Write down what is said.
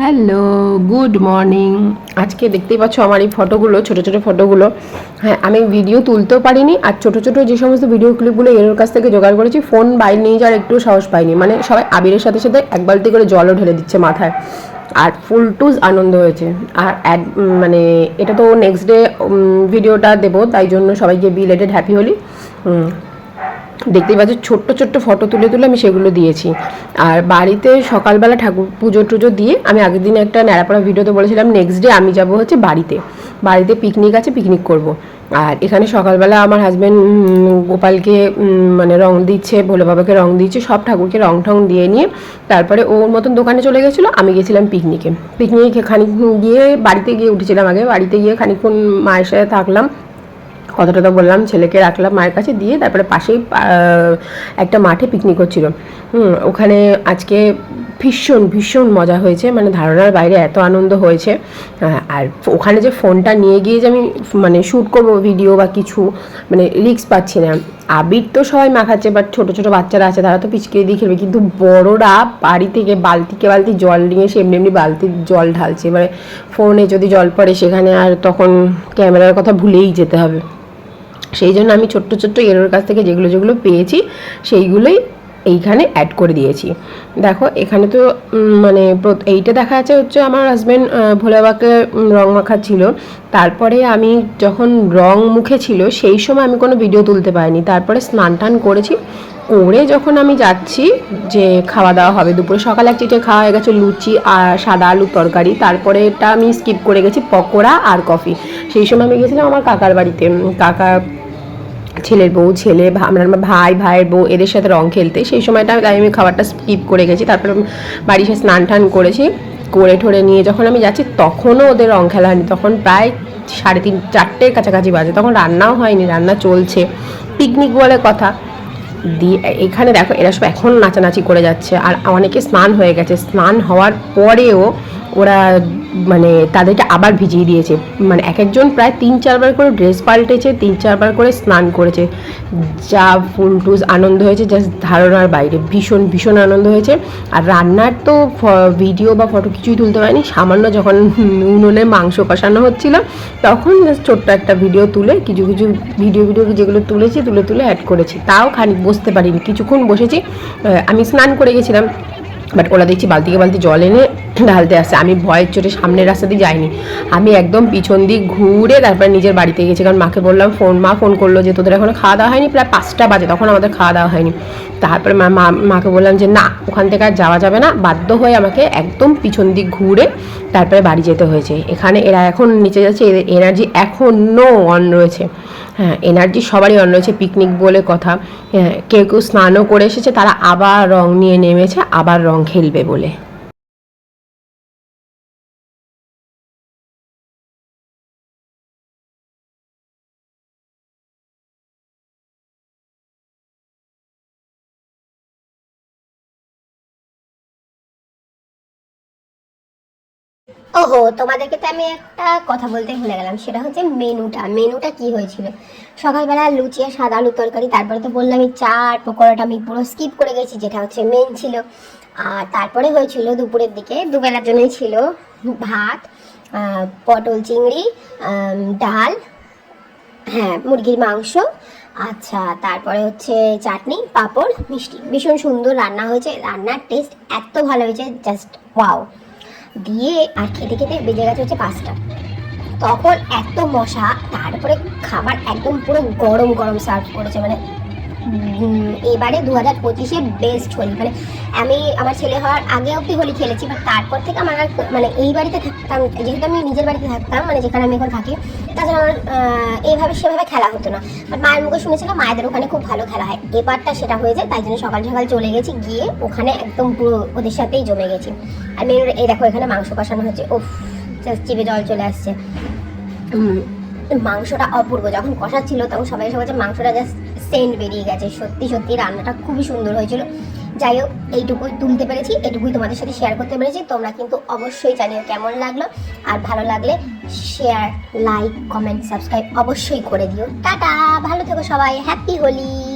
Hello good morning আজকে দেখতেই পাচ্ছ আমার এই ফটোগুলো ছোটো ছোটো ফটোগুলো হ্যাঁ আমি ভিডিও তুলতেও পারিনি আর ছোটো ছোটো যে সমস্ত ভিডিও ক্লিপগুলো এর কাছ থেকে জোগাড় করেছি ফোন বাইরে নিয়ে যাওয়ার একটু সাহস পাইনি। মানে সবাই আবিরের সাথে সাথে এক বালতি করে জলও ঢেলে দিচ্ছে মাথায়। আর ফুল টুজ আনন্দ হয়েছে। আর অ্যাড মানে এটা তো নেক্সট ডে ভিডিওটা দেবো, তাই জন্য সবাইকে বিলেটেড হ্যাপি হলি। দেখতেই পাচ্ছ, ছোট্ট ছোট্ট ফটো তুলে তুলে আমি সেগুলো দিয়েছি। আর বাড়িতে সকালবেলা ঠাকুর পুজো টুজো দিয়ে আমি আগের দিন একটা ন্যাড়াপড়া ভিডিওতে বলেছিলাম নেক্সট ডে আমি যাব হচ্ছে বাড়িতে। বাড়িতে পিকনিক আছে পিকনিক করব। আর এখানে সকালবেলা আমার হাজব্যান্ড গোপালকে মানে রং দিচ্ছে, ভোলে বাবাকে রং দিচ্ছে, সব ঠাকুরকে রং ঠং দিয়ে নিয়ে তারপরে ওর মতন দোকানে চলে গেছিল, আমি গেছিলাম পিকনিকে পিকনিকে খানিক গিয়ে বাড়িতে গিয়ে উঠেছিলাম আগে, বাড়িতে গিয়ে খানিকক্ষণ মায়ের সাথে থাকলাম। কথা টথা বললাম, ছেলেকে রাখলাম মায়ের কাছে দিয়ে তারপরে পাশেই একটা মাঠে পিকনিক হচ্ছিল। হুম, ওখানে আজকে ভীষণ ভীষণ মজা হয়েছে মানে ধারণার বাইরে এত আনন্দ হয়েছে। আর ওখানে যে ফোনটা নিয়ে গিয়ে যে আমি মানে শ্যুট করব ভিডিও বা কিছু মানে রিক্স পাচ্ছি না। আবির তো সবাই মাখাচ্ছে বাট ছোট ছোট বাচ্চারা আছে, তারা তো পিচকে দিয়ে খেলবে। কিন্তু বড়রা বাড়ি থেকে বালতিকে বালতি জল নিয়ে এসে এমনি এমনি বালতির জল ঢালছে। এবারে ফোনে যদি জল পড়ে সেখানে আর তখন ক্যামেরার কথা ভুলেই যেতে হবে। সেই জন্য আমি ছোট্ট ছোট্ট এরোর কাছ থেকে যেগুলো যেগুলো পেয়েছি, সেইগুলোই এইখানে অ্যাড করে দিয়েছি। দেখো, এখানে তো মানে এইটা দেখা যাচ্ছে হচ্ছে আমার হাজব্যান্ড ভোলাবাকে রং মাখা ছিল তারপরে আমি যখন রং মুখে ছিল, সেই সময় আমি কোনো ভিডিও তুলতে পারিনি। তারপরে স্নান টান করেছি, করে যখন আমি যাচ্ছি যে খাওয়া দাওয়া হবে, দুপুরে সকালে এক চিটে খাওয়া হয়ে গেছে লুচি আর সাদা আলুর তরকারি তারপরে এটা আমি স্কিপ করে গেছি পকোড়া আর কফি সেই সময় আমি গেছিলাম আমার কাকার বাড়িতে কাকা ছেলের বউ, ছেলে আমার ভাই, ভাইয়ের বউ, এদের সাথে রং খেলতে। সেই সময়টা তাই আমি খাবারটা স্কিপ করে গেছি। তারপর বাড়ি এসে স্নান টান করেছি। করে ঠোরে নিয়ে যখন আমি যাচ্ছি, তখনও ওদের রং খেলা হয়নি। তখন প্রায় সাড়ে তিন, চারটের কাছাকাছি বাজে। তখন রান্নাও হয়নি, রান্না চলছে। পিকনিক বলে কথা। দিয়ে এখানে দেখো, এরা সব এখন নাচানাচি করে যাচ্ছে। আর অনেকে স্নান হয়ে গেছে। স্নান হওয়ার পরেও ওরা মানে তাদেরকে আবার ভিজিয়ে দিয়েছে। মানে এক একজন প্রায় তিন চারবার করে ড্রেস পাল্টেছে, তিন চারবার করে স্নান করেছে। যা ফুল টুস আনন্দ হয়েছে জাস্ট ধারণার বাইরে। ভীষণ ভীষণ আনন্দ হয়েছে। আর রান্নার তো ভিডিও বা ফটো কিছুই তুলতে পারিনি। সামান্য যখন উনুনে মাংস কষানো হচ্ছিল, তখন জাস্ট ছোট্ট একটা ভিডিও তুলে, কিছু কিছু ভিডিও ভিডিও যেগুলো তুলেছি, তুলে তুলে অ্যাড করেছি। তাও খানিক বসতে পারিনি। কিছুক্ষণ বসেছি আমি স্নান করে গেছিলাম। বাট ওরা দেখছি বালতিকে বালতি জল এনে ঢালতে আসছে। আমি ভয়ের চোটে সামনের রাস্তা দিয়ে যাইনি। আমি একদম পিছন দিক ঘুরে তারপরে নিজের বাড়িতে গেছি। কারণ মাকে বললাম ফোন মা ফোন করল যে তোদের এখনও খাওয়া দাওয়া হয়নি? প্রায় পাঁচটা বাজে তখন আমাদের খাওয়া দাওয়া হয়নি। তারপরে মা মা- মাকে বললাম যে না ওখান থেকে আর যাওয়া যাবে না। বাধ্য হয়ে আমাকে একদম পিছন দিক ঘুরে তারপরে বাড়ি যেতে হয়েছে। এখানে এরা এখন নিচে যাচ্ছে এদের এনার্জি এখনও অন রয়েছে। হ্যাঁ এনার্জি সবারই অন রয়েছে। পিকনিক বলে কথা হ্যাঁ, কেউ কেউ স্নানও করে এসেছে তারা আবার রং নিয়ে নেমেছে আবার রং খেলবে বলে। ওহো, তোমাদেরকে তো আমি একটা কথা বলতে ভুলে গেলাম, সেটা হচ্ছে মেনুটা। মেনুটা কি হয়েছিল? সকালবেলা লুচি আর সাদা আলুর তরকারি, তারপরে তো বললাম আমি চা আর পকোড়াটা আমি পুরো স্কিপ করে গেছি, যেটা হচ্ছে মেন ছিল। আর তারপরে হয়েছিল দুপুরের দিকে, দুবেলার জন্যই ছিল ভাত পটল চিংড়ি ডাল হ্যাঁ মুরগির মাংস। আচ্ছা তারপরে হচ্ছে চাটনি, পাঁপড়, মিষ্টি। ভীষণ সুন্দর রান্না হয়েছে। রান্নার টেস্ট এত ভালো হয়েছে জাস্ট ওয়াও দিয়ে আর খেতে খেতে বেজে গেছে হচ্ছে পাঁচটা। তখন এত মশা, তারপরে খাবার একদম পুরো গরম গরম সার্ভ করেছে। মানে এবারে দু হাজার পঁচিশে বেস্ট হোলি। মানে আমি আমার ছেলে হওয়ার আগে অবধি হোলি খেলেছি বাট তারপর থেকে আমার মানে এই বাড়িতে থাকতাম, যেহেতু আমি নিজের বাড়িতে থাকতাম মানে যেখানে আমি এখন থাকি, তাছাড়া আমার এইভাবে সেভাবে খেলা হতো না। বাট মায়ের মুখে শুনেছিলাম মায়েদের ওখানে খুব ভালো খেলা হয়। এবারটা সেটা হয়ে যায় তাই জন্য সকাল সকাল চলে গেছি, গিয়ে ওখানে একদম পুরো ওদের সাথেই জমে গেছি। আর মেনুর এই দেখো, এখানে মাংস কষানো হচ্ছে। জাস্ট চিপে জল চলে আসছে। মাংসটা অপূর্ব। যখন কষাচ্ছিল, তখন সবাই সবাই মাংসটা জাস্ট সেন্ট বেরিয়ে গেছে। সত্যি সত্যি রান্নাটা খুবই সুন্দর হয়েছিল। যাই হোক, এইটুকুই তুলতে পেরেছি, এটুকুই তোমাদের সাথে শেয়ার করতে পেরেছি। তোমরা কিন্তু অবশ্যই জানিও কেমন লাগল। আর ভালো লাগলে শেয়ার লাইক কমেন্ট সাবস্ক্রাইব অবশ্যই করে দিও। টাটা! ভালো থেকো সবাই। হ্যাপি হোলি